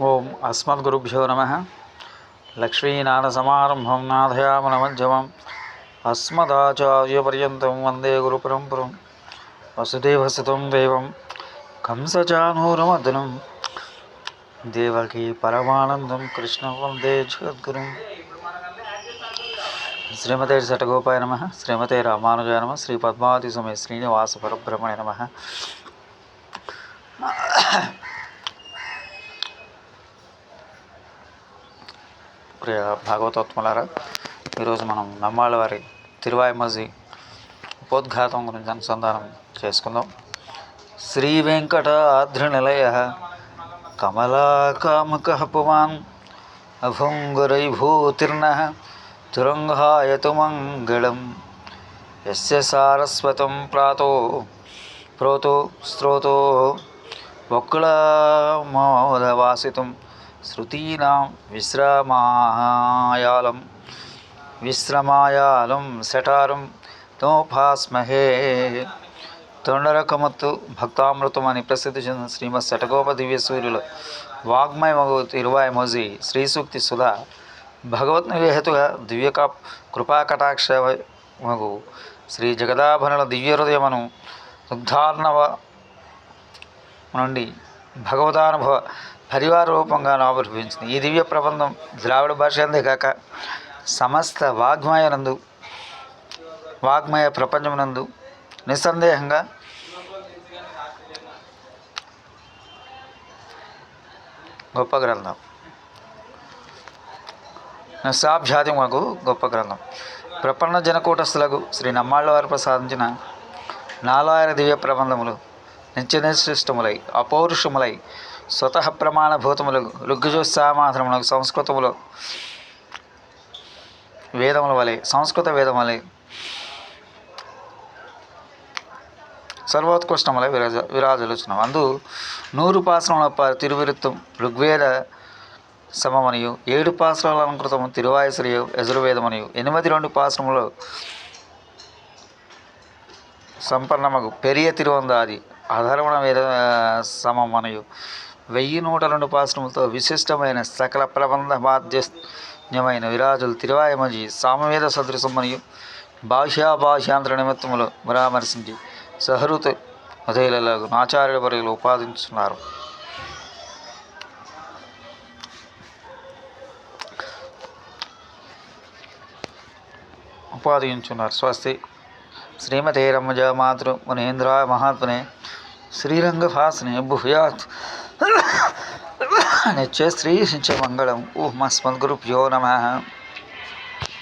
ఓం అస్మద్గురుభ్యో నమ. లక్ష్మీనాథసమారంభం నాథయామనమధ్యమం అస్మదాచార్యపర్యంతం వందే గురు పరంపరం వసుదేవసుతం దేవం. కంసచానూరమదనం దేవకి పరమానందం. కృష్ణ వందే జగద్గురుం. శ్రీమతే శటగోపాయ నమ. శ్రీమతే రామానుజాయ నమ. శ్రీ పద్మావతి సమయ శ్రీనివాస పరబ్రహ్మణే నమ. ప్రియ భాగవతోత్మలారా ఈరోజు మనం నమ్మాళ్ళ వారి తిరువాయిమజి ఉపోద్ఘాతం గురించి అనుసంధానం చేసుకుందాం. శ్రీ వెంకట ఆద్రి నిలయ కమలాకామక పుమాన్ అభుంగురైభూతిర్ణ తురంగాయతు మంగళం. యస్య సారస్వతం ప్రాతో ప్రోతో స్త్రోతో వక్కుళమోదవాసితం శృతీనాం విశ్రమాయాలం విశ్రమాయాలం శటారం తోపాస్మహే. తొండరకమత్తు భక్తామృతం అని ప్రసిద్ధి చెందిన శ్రీమద్ శటగోప దివ్య సూర్యులు వాగ్మయ మగు మోజి శ్రీసూక్తి సుధా భగవత్ నివేహతుగా దివ్య కృపాకటాక్ష మగు శ్రీ జగదాభరణుల దివ్య హృదయమను దుగ్ధార్ణవ నుండి భగవదానుభవ పరివార రూపంగా ఈ దివ్య ప్రబంధం ద్రావిడ భాష అంతేకాక సమస్త వాగ్మయనందు వాగ్మయ ప్రపంచమునందు నిస్సందేహంగా గొప్ప గ్రంథం. నశాభ్యాధముకు గొప్ప గ్రంథం. ప్రపన్న జనకూటస్థులకు శ్రీ నమ్మాళ్ళవారు ప్రసాదించిన నాలాయన దివ్య ప్రబంధములు నిత్యనిశ్చిష్టములై అపౌరుషములై స్వతః ప్రమాణభూతములు ఋగ్గుజోత్సామాత్రములకు సంస్కృతములు వేదముల వలె సంస్కృత వేదములై సర్వోత్కృష్టములై విరాజ విరాజలుచున్నాం అందు నూరు పాసనముల ప తిరువిరుత్తం ఋగ్వేద సమమనియు ఏడు పాసనాల అలంకృతము తిరువాయసరియు యజుర్వేదమనియు ఎనిమిది రెండు పాసనములు సంపన్నమగు పెరియ తిరువందాది అధర్వణ వేద సమమనయు. వెయ్యి నూట రెండు పాశ్రములతో విశిష్టమైన సకల ప్రబంధ బాధ్యమైన విరాజులు తిరువాయమజి సామవేద సదృశమనియు. భాష్యాభాష్యాంతర నిమిత్తములు పరామర్శించి సహృత ఉదయలకు ఆచార్య వర్యులు ఉపాదించున్నారు ఉపాదించున్నారు స్వస్తి. శ్రీమతే రమ్మజ మాతృ మునేంద్రాయ మహాత్మనే శ్రీరంగభాసనే భూయాత్ నిత్య శ్రీ నిత్య మంగళం. ఓ మస్మద్గురుభ్యో నమ.